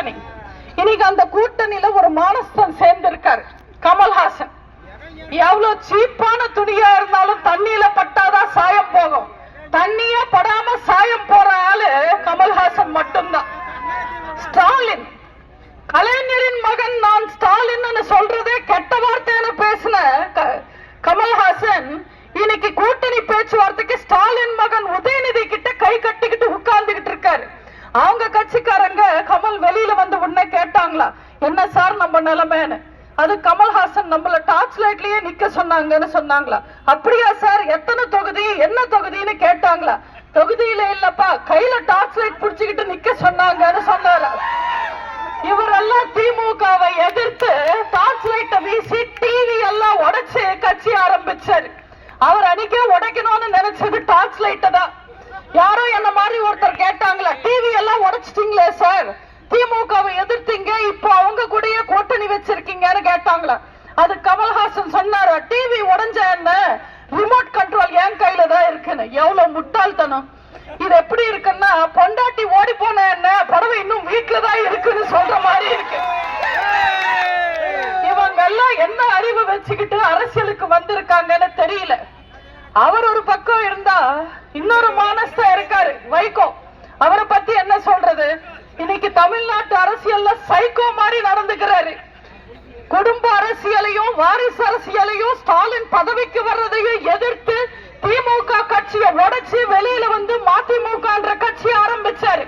கூட்டணி. இன்னைக்கு அந்த கூட்டணியில ஒரு மானஸ்தன் சேர்ந்து இருக்காரு கமல்ஹாசன். எவ்வளவு சீப்பான துணியா இருந்தாலும் தண்ணியில பட்டாதான் சாயம் போகும். தண்ணியே படாம சாயம் போற ஆளு கமல்ஹாசன் மட்டும்தான். ஸ்டாலின் கலைஞரின் மகன் நான் ஸ்டாலின் சொல்றதே கெட்ட வார்த்தைன்னு பேசின க- கமல்ஹாசன் இன்னைக்கு கூட்டணி பேச்சுவார்த்தைக்கு ஸ்டாலின் மகன் உதயநிதி கிட்ட கை கட்டிக்கிட்டு உட்கார்ந்துகிட்டு இருக்காரு அவங்க கட்சிக்காரங்க கமல் வெளியில வந்து உடனே கேட்டாங்களா என்ன சார் நம்ம நிலைமைன்னு அது கமல்ஹாசன் நம்மள டார்ச் லைட்லயே நிக்க சொன்னாங்கன்னு சொன்னாங்களா? அப்படியா சார்? எத்தனை தொகுதி? என்ன தொகுதின்னு கேட்டாங்களா? தொகுதியில இல்லப்பா கையில டார்ச் லைட் புடிச்சுக்கிட்டு நிக்க சொன்னாங்கன்னு சொன்னாரா. இவரெல்லாம் திமுகவை எதிர்த்து டார்ச் லைட்டை வீசி டிவி எல்லாம் உடைச்சு கட்சி ஆரம்பிச்சாரு. அவர் அன்னைக்கே உடைக்கணும்னு நினைச்சது டார்ச் லைட்டை தான். யாரோ என்ன மாதிரி ஒருத்தர் கேட்டாங்களா டிவி எல்லாம் உடைச்சிட்டீங்களே சார்? திமுகவை எதிர்த்தீங்க இப்போ அவங்க கூடயே கூட்டணி வச்சிருக்கீங்கன்னு கேட்டாங்களா? அது கமல்ஹாசன் சொன்னாரு டிவி உடஞ்ச என்ன? ரிமோட் கண்ட்ரோல் என் கையில தான் இருக்குன்னு. எவ்வளவு முட்டாள்தனம். இது எப்படி இருக்குன்னா பொண்டாட்டி ஓடி போன என்ன? பறவை இன்னும் வீட்டுல தான் இருக்குன்னு சொல்ற மாதிரி இருக்கு. இவங்க எல்லாம் என்ன அறிவு வச்சுக்கிட்டு அரசியலுக்கு வந்திருக்காங்கன்னு தெரியல. அவர் ஒரு பக்கம் இருந்தா இன்னொரு மானஸ்தா இருக்காரு வைகோ. அவரை பத்தி என்ன சொல்றது? இன்னைக்கு தமிழ்நாட்டு அரசியல்ல சைக்கோ மாதிரி நடந்துக்கிறாரு. குடும்ப அரசியலையும் வாரிசு அரசியலையும் ஸ்டாலின் பதவிக்கு வர்றதையும் எதிர்த்து திமுக கட்சியை உடைச்சு வெளியில வந்து மதிமுகன்ற கட்சி ஆரம்பிச்சாரு.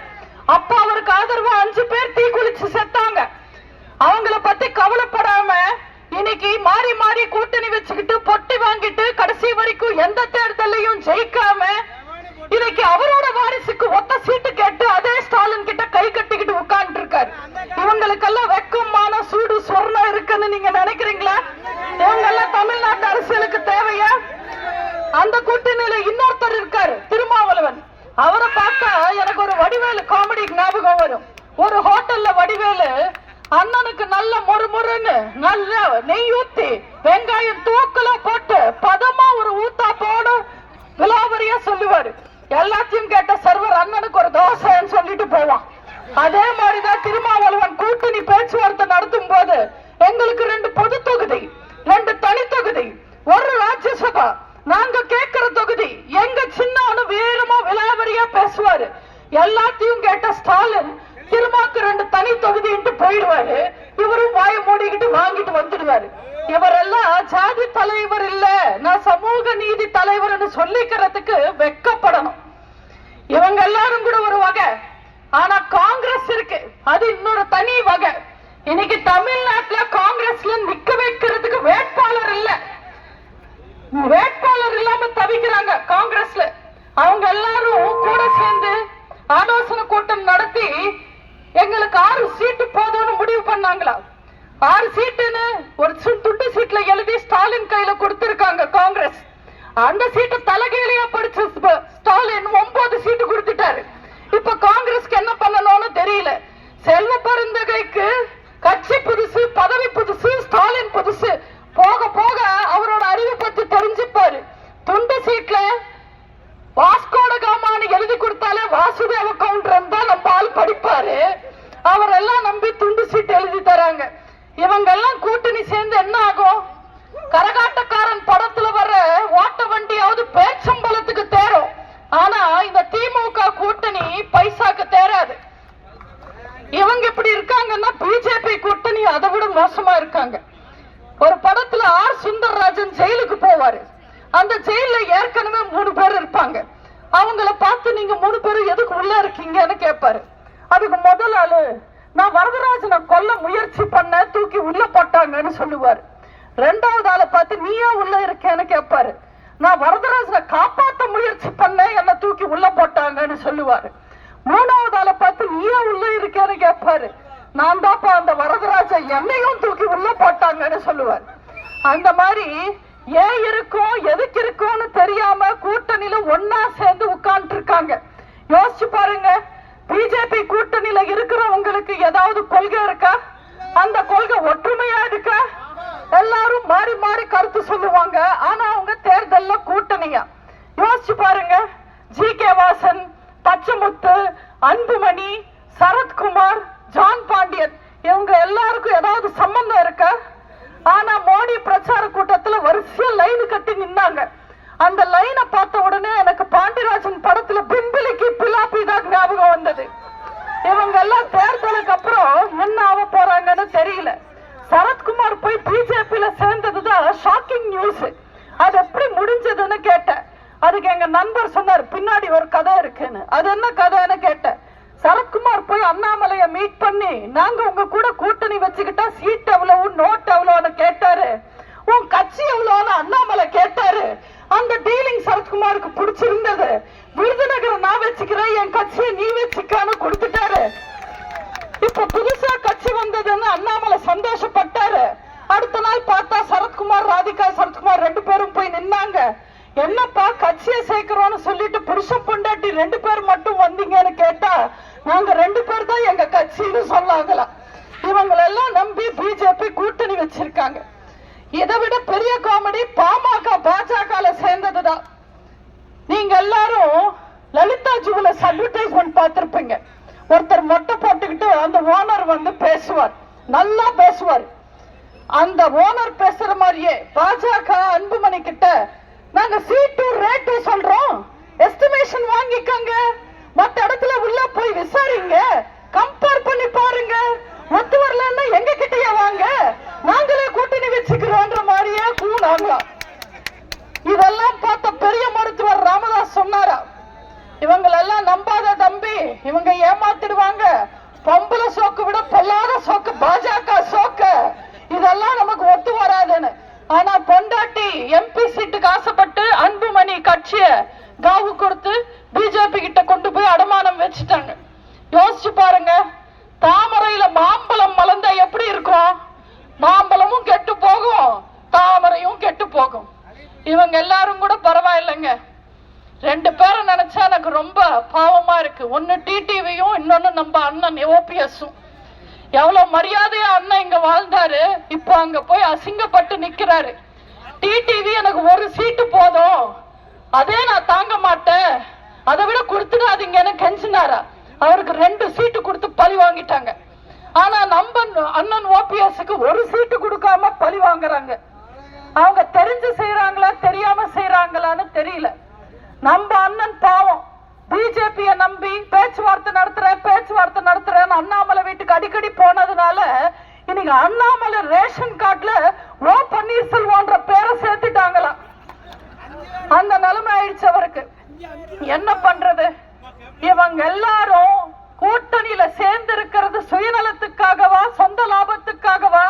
அப்ப அவருக்கு ஆதரவா அஞ்சு பேர் தீ குளிச்சு செத்தாங்க. அவங்கள பத்தி கவலைப்படாம இன்னைக்கு மாறி மாறி கூட்டணி வச்சுக்கிட்டு பொட்டி வாங்கிட்டு கடைசி வரைக்கும் எந்த தேர்தலையும் ஜெயிக்காம இன்னைக்கு அவரோட வாரிசுக்கு ஒத்த சீட்டு கேட்டு அதே ஸ்டாலின் கிட்ட கை கட்டிக்கிட்டு உட்கார்ந்து இருக்காரு இவங்களுக்கெல்லாம் வெக்கமான சூடு சொர்ணம் இருக்குன்னு நீங்க நினைக்கிறீங்களா இவங்க எல்லாம் தமிழ்நாட்டு அரசியலுக்கு தேவையா அந்த கூட்டணியில இன்னொருத்தர் இருக்காரு திருமாவளவன். அவரை பார்த்தா எனக்கு ஒரு வடிவேலு காமெடி ஞாபகம் வரும். ஒரு ஹோட்டல்ல வடிவேலு அண்ணனுக்கு நல்ல முறுமுறுன்னு நல்ல நெய் ஊத்தி வெங்காயம் தூக்கல போட்டு பதமா ஒரு ஊத்தா போடும் விலாவரியா சொல்லுவாரு. எல்லாத்தையும் கேட்ட சர்வர் அண்ணனுக்கு ஒரு தோசைன்னு சொல்லிட்டு போவான். அதே மாதிரிதான் திருமாவளவன் கூட்டணி பேச்சுவார்த்தை நடத்தும் போது எங்களுக்கு ரெண்டு பொது தொகுதி ரெண்டு தனி தொகுதி ஒரு ராஜ்யசபா நாங்க கேட்கிற தொகுதி எங்க சின்ன வீரமா விலாவரியா பேசுவாரு. எல்லாத்தையும் கேட்ட ஸ்டாலின் திருமாக்கு ரெண்டு தனி தொகுதின்ட்டு போயிடுவாரு. இவரும் வாய மூடிக்கிட்டு வாங்கிட்டு வந்துடுவாரு. இவரெல்லாம் ஜாதி தலைவர் இல்ல. நான் சமூக நீதி தலைவர்னு சொல்லிக்கிறதுக்கு வெக்கப்படணும். இவங்க எல்லாரும் கூட ஒரு வகை. ஆனா காங்கிரஸ் இருக்கு. அது இன்னொரு தனி வகை. இன்னைக்கு தமிழ்நாட்டுல காங்கிரஸ்ல நிக்க வைக்கிறதுக்கு வேட்பாளர் இல்ல. வேட்பாளர் இல்லாம தவிக்கிறாங்க காங்கிரஸ்ல. அவங்க எல்லாரும் கூட சேர்ந்து ஆலோசனை கூட்டம் நடத்தி எங்களுக்கு ஆறு சீட்டு போதும்னு முடிவு பண்ணாங்களா? ஆறு சீட்டுன்னு ஒரு சு- துண்டு சீட்ல எழுதி ஸ்டாலின் கையில கொடுத்திருக்காங்க காங்கிரஸ். அந்த சீட்டு தலைகீழியா படிச்சு ஸ்டாலின் ஒன்பது சீட்டு கொடுத்துட்டாரு. இப்ப காங்கிரஸ்க்கு என்ன பண்ணணும்னு தெரியல. செல்வ பெருந்தகைக்கு கட்சி புதுசு பதவி புதுசு ஸ்டாலின் புதுசு போக போக அவரோட அறிவு பத்தி தெரிஞ்சுப்பாரு துண்டு சீட்ல வாஸ்கோட காமான்னு எழுதி கொடுத்தாலே வாசுதேவ கவுண்டர் தான் நம்ம ஆள் படிப்பாரு அவரெல்லாம் நம்பி துண்டு சீட்டு எழுதி தராங்க இவங்க எல்லாம் கூட்டணி சேர்ந்து என்ன ஆகும் கரகாட்டக்காரன் படத்துல வர ஓட்ட வண்டியாவது பேச்சம்பலத்துக்கு தேரும் ஆனா இந்த திமுக கூட்டணி பைசாக்கு தேராது இவங்க இப்படி இருக்காங்கன்னா பிஜேபி கூட்டணி அதை விட மோசமா இருக்காங்க ஒரு படத்துல ஆர் சுந்தரராஜன் ஜெயிலுக்கு போவாரு அந்த ஜெயில ஏற்கனவே மூணு பேர் இருப்பாங்க அவங்கள பார்த்து நீங்க மூணு பேரும் எதுக்கு உள்ள இருக்கீங்கன்னு கேட்பாரு அதுக்கு முதல் ஆளு நான் வரதராஜனை கொல்ல முயற்சி பண்ண தூக்கி உள்ள போட்டாங்கன்னு சொல்லுவாரு. ரெண்டாவது ஆளை பார்த்து நீயா உள்ள இருக்கேன்னு கேட்பாரு நான் வரதராஜனை காப்பாத்த முயற்சி பண்ண என்ன தூக்கி உள்ள போட்டாங்கன்னு சொல்லுவாரு. மூணாவது ஆளை பார்த்து நீயா உள்ள இருக்கேன்னு கேட்பாரு நான் தாப்பா அந்த வரதராஜ என்னையும் தூக்கி உள்ள போட்டாங்கன்னு சொல்லுவார். அந்த மாதிரி ஏன் இருக்கும்? எதுக்கு இருக்கும்னு தெரியாம கூட்டணியில ஒன்னா சேர்ந்து உட்கார்ந்து இருக்காங்க யோசிச்சு பாருங்க. பிஜேபி கூட்டணியில இருக்கிறவங்களுக்கு ஏதாவது கொள்கை இருக்கா? அந்த கொள்கை ஒற்றுமையா இருக்கா? எல்லாரும் மாறி மாறி கருத்து சொல்லுவாங்க. ஆனா அவங்க தேர்தல்ல கூட்டணியா? யோசிச்சு பாருங்க. ஜி. கே. வாசன் பச்சமுத்து அன்புமணி சரத்குமார் ஜான் பாண்டியன் இவங்க எல்லாருக்கும் ஏதாவது சம்பந்தம் இருக்கா? பிஜேபியில சேர்ந்ததுதான் ஷாக்கிங் நியூஸ் அது எப்படி முடிஞ்சதுன்னு கேட்டேன். அதுக்கு எங்க நண்பர் சொன்னார் பின்னாடி ஒரு கதை இருக்குன்னு. அது என்ன கதைன்னு கேட்டேன். சரத்குமார் போய் அண்ணாமலைய மீட் பண்ணி நாங்க உங்க கூட கூட்டணி வச்சுக்கிட்டா சீட் எவ்வளவு நோட் எவ்வளவுன்னு கேட்டாரு. உன் கட்சி எவ்வளவுன்னு அண்ணாமலை கேட்டாரு. அந்த டீலிங் சரத்குமாருக்கு பிடிச்சிருந்தது. விருதுநகரை நான் வச்சுக்கிறேன் என் கட்சியை நீ வச்சுக்க கொடுத்துட்டாரு இப்ப புதுசா கட்சி வந்ததுன்னு அண்ணாமலை சந்தோஷப்பட்டாரு அடுத்த நாள் பார்த்தா சரத்குமார் ராதிகா சரத்குமார் ரெண்டு பேரும் போய் நின்னாங்க என்னப்பா கட்சியை சேர்க்கிறோம்னு சொல்லிட்டு புருஷ பொண்டாட்டி ரெண்டு பேர் மட்டும் வந்தீங்கன்னு கேட்டா நாங்க ரெண்டு பேர் தான் எங்க கட்சின்னு சொன்னாங்களாம் இவங்களெல்லாம் நம்பி பிஜேபி கூட்டணி வச்சிருக்காங்க. இதை விட பெரிய காமெடி பாமக பாஜக சேர்ந்ததுதான். நீங்க எல்லாரும் லலிதா ஜுவலர்ஸ் அட்வர்டைஸ்மெண்ட் பார்த்திருப்பீங்க. ஒருத்தர் மொட்டை போட்டுக்கிட்டு அந்த ஓனர் வந்து பேசுவார். நல்லா பேசுவார். அந்த ஓனர் பேசுற மாதிரியே பாஜக அன்புமணி கிட்ட நாங்க சீட்டு ரேட்டு சொல்றோம். எஸ்டிமேஷன் வாங்கிக்கோங்க. மத்த இடத்துல உள்ள போய் விசாரிங்க. கம்பேர் பண்ணி பாருங்க. ஒத்து வரலன்னா எங்க கிட்டயே வாங்க. நாங்களே கூட்டணி வச்சுக்கிறோன்ற மாதிரியே கூடாங்களாம் இதெல்லாம் பார்த்த பெரிய மருத்துவர் ராமதாஸ் சொன்னாரா? இவங்களெல்லாம் நம்பாத தம்பி. இவங்க ஏமாத்திடுவாங்க. பொம்பளை சோக்கு விட பொல்லாத சோக்கு பாஜக சோக்கு. இதெல்லாம் நமக்கு ஒத்து வராதுன்னு. ஆனா பொண்டாட்டி எம்பி சீட்டுக்கு ஆசைப்பட்டு அன்புமணி கட்சிய காவு கொடுத்து பிஜேபி கிட்ட கொண்டு போய் அடமானம் வச்சுட்டாங்க. யோசிச்சு பாருங்க தாமரையில மாம்பழம் மலர்ந்தா எப்படி இருக்கும் மாம்பழமும் கெட்டு போகும் தாமரையும் கெட்டு போகும். இவங்க எல்லாரும் கூட பரவாயில்லைங்க. ரெண்டு பேரை நினைச்சா எனக்கு ரொம்ப பாவமா இருக்கு. ஒன்னு டிடிவியும் இன்னொன்னு நம்ம அண்ணன் ஓபிஎஸும் எவ்வளவு மரியாதையா அண்ணன் இங்க வாழ்ந்தாரு? இப்போ அங்க போய் அசிங்கப்பட்டு நிக்கிறாரு. டிடிவி எனக்கு ஒரு சீட்டு போதும். அதே நான் தாங்க மாட்டேன். அதை விட கொடுத்துடாதீங்கன்னு கெஞ்சினாரா. அவருக்கு ரெண்டு சீட்டு கொடுத்து பழி வாங்கிட்டாங்க. ஆனா நம்ம அண்ணன் ஓபிஎஸ்க்கு ஒரு சீட்டு கொடுக்காம பழி வாங்குறாங்க. அவங்க தெரிஞ்சு செய்யறாங்களா தெரியாம செய்யறாங்களான்னு தெரியல. நம்ம அண்ணன் பாவம். பிஜேபியை நம்பி பேச்சுவார்த்தை நடத்துறேன் பேச்சுவார்த்தை நடத்துறேன்னு அண்ணா வீட்டுக்கு போனதுனால இன்னைக்கு அண்ணாமலை ரேஷன் கார்டுல ஓ பன்னீர்செல்வம்ன்ற பேரை சேர்த்துட்டாங்களாம் அந்த நிலைமை ஆயிடுச்சு அவருக்கு. என்ன பண்றது? இவங்க எல்லாரும் கூட்டணியில சேர்ந்து இருக்கிறது சுயநலத்துக்காகவா சொந்த லாபத்துக்காகவா?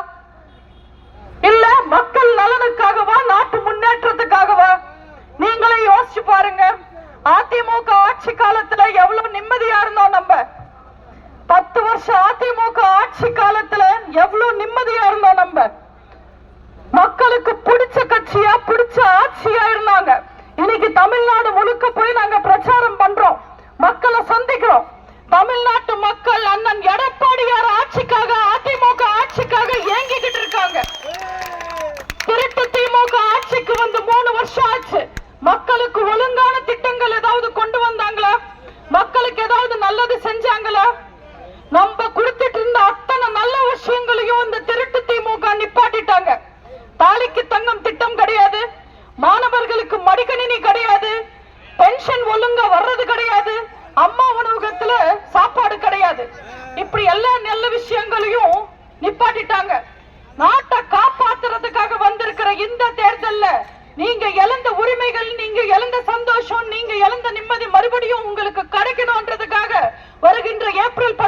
நிப்பாட்டிட்டாங்க. நாட்டை காப்பாத்துறதுக்காக வந்திருக்கிற இந்த தேர்தல்ல நீங்க இழந்த உரிமைகள் நீங்க இழந்த சந்தோஷம் நீங்க இழந்த நிம்மதி மறுபடியும் உங்களுக்கு கிடைக்கணும்ன்றதுக்காக வருகின்ற ஏப்ரல்